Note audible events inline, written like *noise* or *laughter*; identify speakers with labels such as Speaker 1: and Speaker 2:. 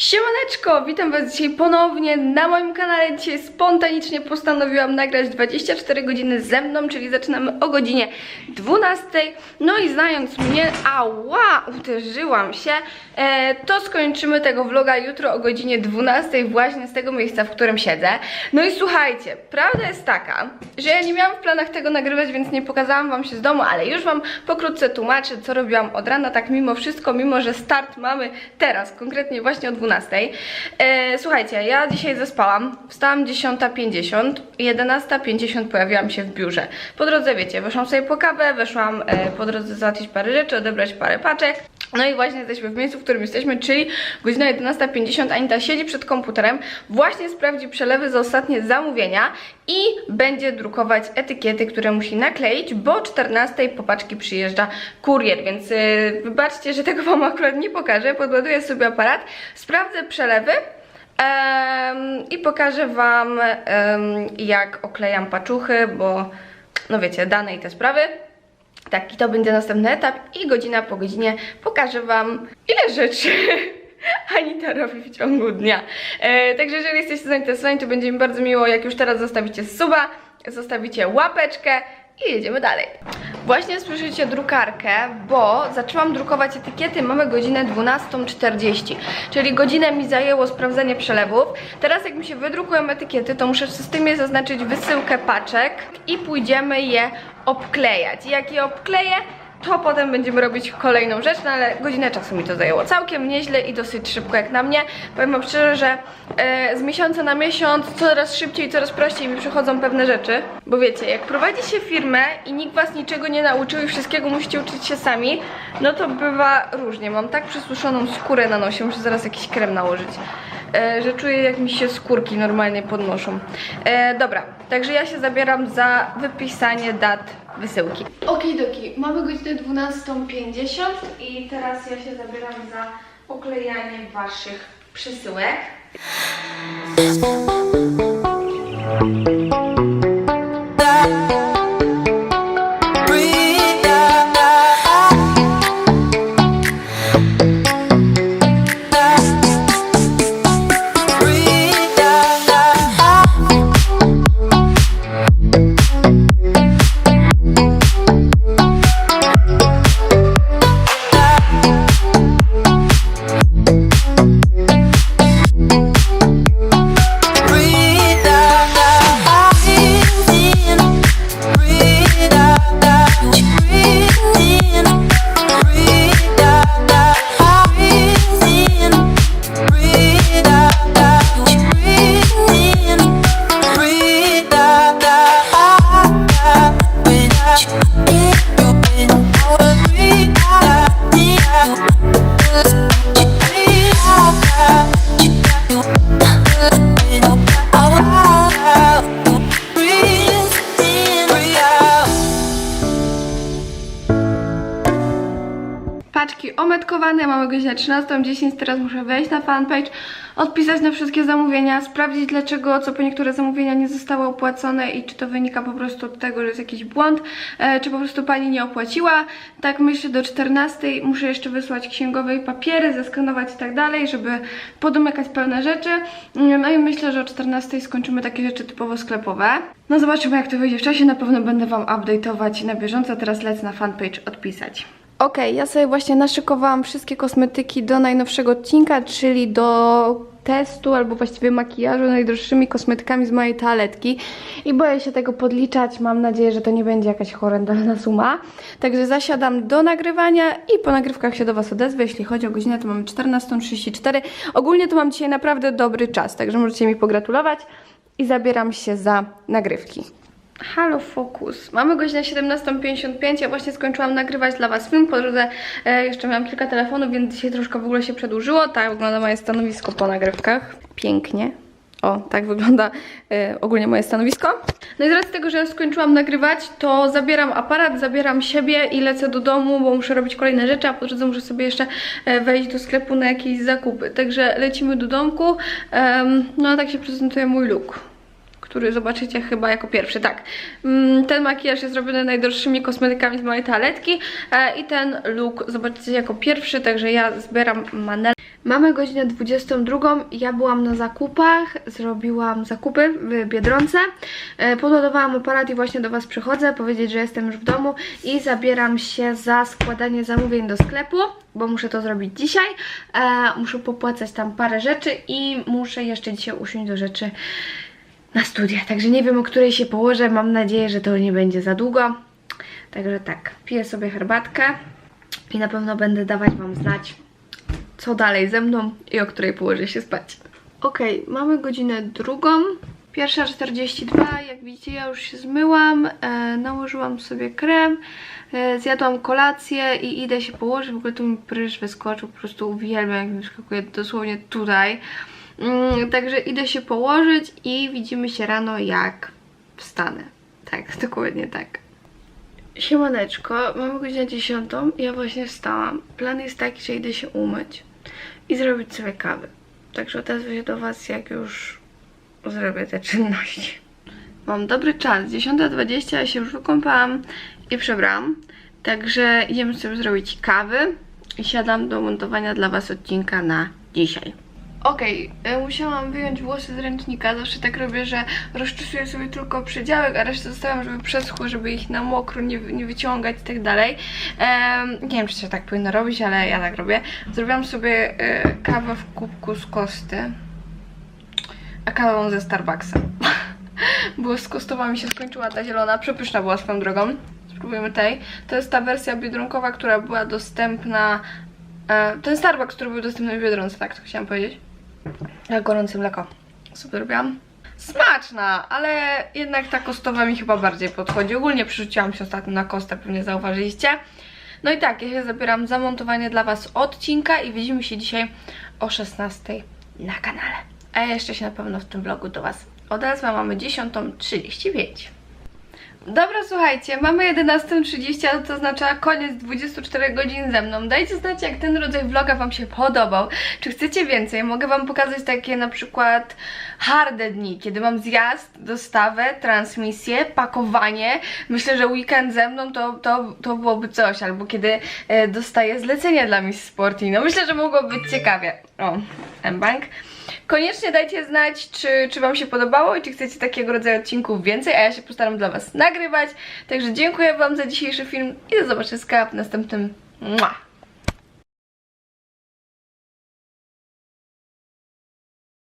Speaker 1: Siemaneczko, witam was dzisiaj ponownie na moim kanale. Dzisiaj spontanicznie postanowiłam nagrać 24 godziny ze mną, czyli zaczynamy o godzinie 12. No i znając mnie, ała, uderzyłam się, e, to skończymy tego vloga jutro o godzinie 12 właśnie z tego miejsca, w którym siedzę. No i słuchajcie, prawda jest taka, że ja nie miałam w planach tego nagrywać, więc nie pokazałam wam się z domu, ale już wam pokrótce tłumaczę, co robiłam od rana, tak mimo wszystko, mimo że start mamy teraz, konkretnie właśnie o 12. E, słuchajcie, ja dzisiaj zaspałam, wstałam 10.50, 11.50 pojawiłam się w biurze. Po drodze, wiecie, weszłam sobie po kawę, weszłam e, po drodze załatwić parę rzeczy, odebrać parę paczek. No i właśnie jesteśmy w miejscu, w którym jesteśmy, czyli godzina 11.50. Anita siedzi przed komputerem, właśnie sprawdzi przelewy za ostatnie zamówienia i będzie drukować etykiety, które musi nakleić, bo o 14.00 po paczki przyjeżdża kurier, więc yy, wybaczcie, że tego Wam akurat nie pokażę. Podładuję sobie aparat, sprawdzę przelewy. I pokażę Wam, jak oklejam paczuchy, bo no wiecie, dane i te sprawy. Tak, i to będzie następny etap i godzina po godzinie pokażę Wam, ile rzeczy *laughs* Anita robi w ciągu dnia. E, także jeżeli jesteście zainteresowani, to będzie mi bardzo miło, jak już teraz zostawicie suba, zostawicie łapeczkę i jedziemy dalej. Właśnie słyszycie drukarkę, bo zaczęłam drukować etykiety, mamy godzinę 12.40, czyli godzinę mi zajęło sprawdzenie przelewów. Teraz jak mi się wydrukują etykiety, to muszę w systemie zaznaczyć wysyłkę paczek i pójdziemy je obklejać. I jak je obkleję, to potem będziemy robić kolejną rzecz, no ale godzinę czasu mi to zajęło. Całkiem nieźle i dosyć szybko jak na mnie. Powiem wam szczerze, że e, z miesiąca na miesiąc coraz szybciej, coraz prościej mi przychodzą pewne rzeczy. Bo wiecie, jak prowadzi się firmę i nikt was niczego nie nauczył i wszystkiego musicie uczyć się sami, no to bywa różnie. Mam tak przysuszoną skórę na nosie, muszę zaraz jakiś krem nałożyć. E, że czuję jak mi się skórki normalnie podnoszą. E, dobra, także ja się zabieram za wypisanie dat wysyłki. Okidoki, mamy godzinę 12.50 i teraz ja się zabieram za oklejanie waszych przesyłek. Paczki ometkowane, mamy godzinę 13.10, teraz muszę wejść na fanpage, odpisać na wszystkie zamówienia, sprawdzić dlaczego, co po niektóre zamówienia nie zostały opłacone i czy to wynika po prostu od tego, że jest jakiś błąd, e, czy po prostu pani nie opłaciła. Tak myślę do 14.00 muszę jeszcze wysłać księgowej papiery, zeskanować i tak dalej, żeby podomykać pełne rzeczy. Mm, No i myślę, że o 14.00 skończymy takie rzeczy typowo sklepowe. No zobaczymy jak to wyjdzie w czasie, na pewno będę Wam update'ować na bieżąco, teraz lecę na fanpage odpisać. Okej, ja sobie właśnie naszykowałam wszystkie kosmetyki do najnowszego odcinka, czyli do testu albo właściwie makijażu najdroższymi kosmetykami z mojej toaletki i boję się tego podliczać, mam nadzieję, że to nie będzie jakaś horrendalna suma. Także zasiadam do nagrywania i po nagrywkach się do Was odezwę. Jeśli chodzi o godzinę, to mamy 14.34. Ogólnie to mam dzisiaj naprawdę dobry czas, także możecie mi pogratulować i zabieram się za nagrywki. Halo Focus. Mamy godzinę 17.55. Ja właśnie skończyłam nagrywać dla Was film. Po drodze e, jeszcze miałam kilka telefonów, więc dzisiaj troszkę w ogóle się przedłużyło. Tak wygląda moje stanowisko po nagrywkach. Pięknie. O, tak wygląda e, ogólnie moje stanowisko. No i z racji tego, że ja skończyłam nagrywać, to zabieram aparat, zabieram siebie i lecę do domu, bo muszę robić kolejne rzeczy, a po drodze muszę sobie jeszcze e, wejść do sklepu na jakieś zakupy. Także lecimy do domku. No a tak się prezentuje mój look który zobaczycie chyba jako pierwszy, tak. Mm, Ten makijaż jest robiony najdroższymi kosmetykami z mojej toaletki e, i ten look zobaczycie jako pierwszy, także ja zbieram manel. Mamy godzinę 22, ja byłam na zakupach, zrobiłam zakupy w Biedronce, e, podładowałam aparat i właśnie do Was przychodzę, powiedzieć, że jestem już w domu i zabieram się za składanie zamówień do sklepu, bo muszę to zrobić dzisiaj, e, muszę popłacać tam parę rzeczy i muszę jeszcze dzisiaj usiąść do rzeczy na studia, także nie wiem o której się położę, mam nadzieję, że to nie będzie za długo, także tak, piję sobie herbatkę i na pewno będę dawać Wam znać, co dalej ze mną i o której położę się spać. Okej, mamy godzinę drugą. Pierwsza 42, jak widzicie ja już się zmyłam, e, nałożyłam sobie krem, e, zjadłam kolację i idę się położyć, w ogóle tu mi prysz wyskoczył, po prostu uwielbiam jak mi wyskakuje dosłownie tutaj. Mm, także idę się położyć i widzimy się rano jak wstanę. Tak, *laughs* dokładnie tak. Siemaneczko, mamy godzinę 10, ja właśnie wstałam. Plan jest taki, że idę się umyć i zrobić sobie kawę. Także odezwę się do Was, jak już zrobię te czynności. Mam dobry czas, 10.20, ja się już wykąpałam i przebrałam. Także idziemy sobie zrobić kawy i siadam do montowania dla Was odcinka na dzisiaj. Okej, e, musiałam wyjąć włosy z ręcznika. Zawsze tak robię, że rozczesuję sobie tylko przedziałek, a resztę zostawiam, żeby przeschły, żeby ich na mokro nie, nie wyciągać i tak dalej. Nie wiem, czy się tak powinno robić, ale ja tak robię. Zrobiłam sobie e, kawę w kubku z kosty, a kawę ze Starbucksa. *laughs* Bo z kostowa mi się skończyła ta zielona, przepyszna była swoją drogą. Spróbujemy tej. To jest ta wersja biedronkowa, która była dostępna E, Ten Starbucks, który był dostępny w Biedronce, tak to chciałam powiedzieć. Jak gorące mleko. Super robiłam. Smaczna, ale jednak ta kostowa mi chyba bardziej podchodzi. Ogólnie przerzuciłam się ostatnio na kostę, pewnie zauważyliście. No i tak, ja się zabieram za montowanie dla Was odcinka i widzimy się dzisiaj o 16 na kanale. A ja jeszcze się na pewno w tym vlogu do Was odezwę. Mamy 10.35. Dobra, słuchajcie, mamy 11.30, a to oznacza koniec 24 godzin ze mną. Dajcie znać, jak ten rodzaj vloga Wam się podobał. Czy chcecie więcej? Mogę Wam pokazać takie na przykład harde dni, kiedy mam zjazd, dostawę, transmisję, pakowanie. Myślę, że weekend ze mną to, to, to byłoby coś, albo kiedy e, dostaję zlecenia dla Miss Sporty. No myślę, że mogłoby być ciekawie. O, M-Bank. Koniecznie dajcie znać, czy, czy Wam się podobało i czy chcecie takiego rodzaju odcinków więcej, a ja się postaram dla Was nagrywać. Także dziękuję Wam za dzisiejszy film i do zobaczenia w następnym. Mua!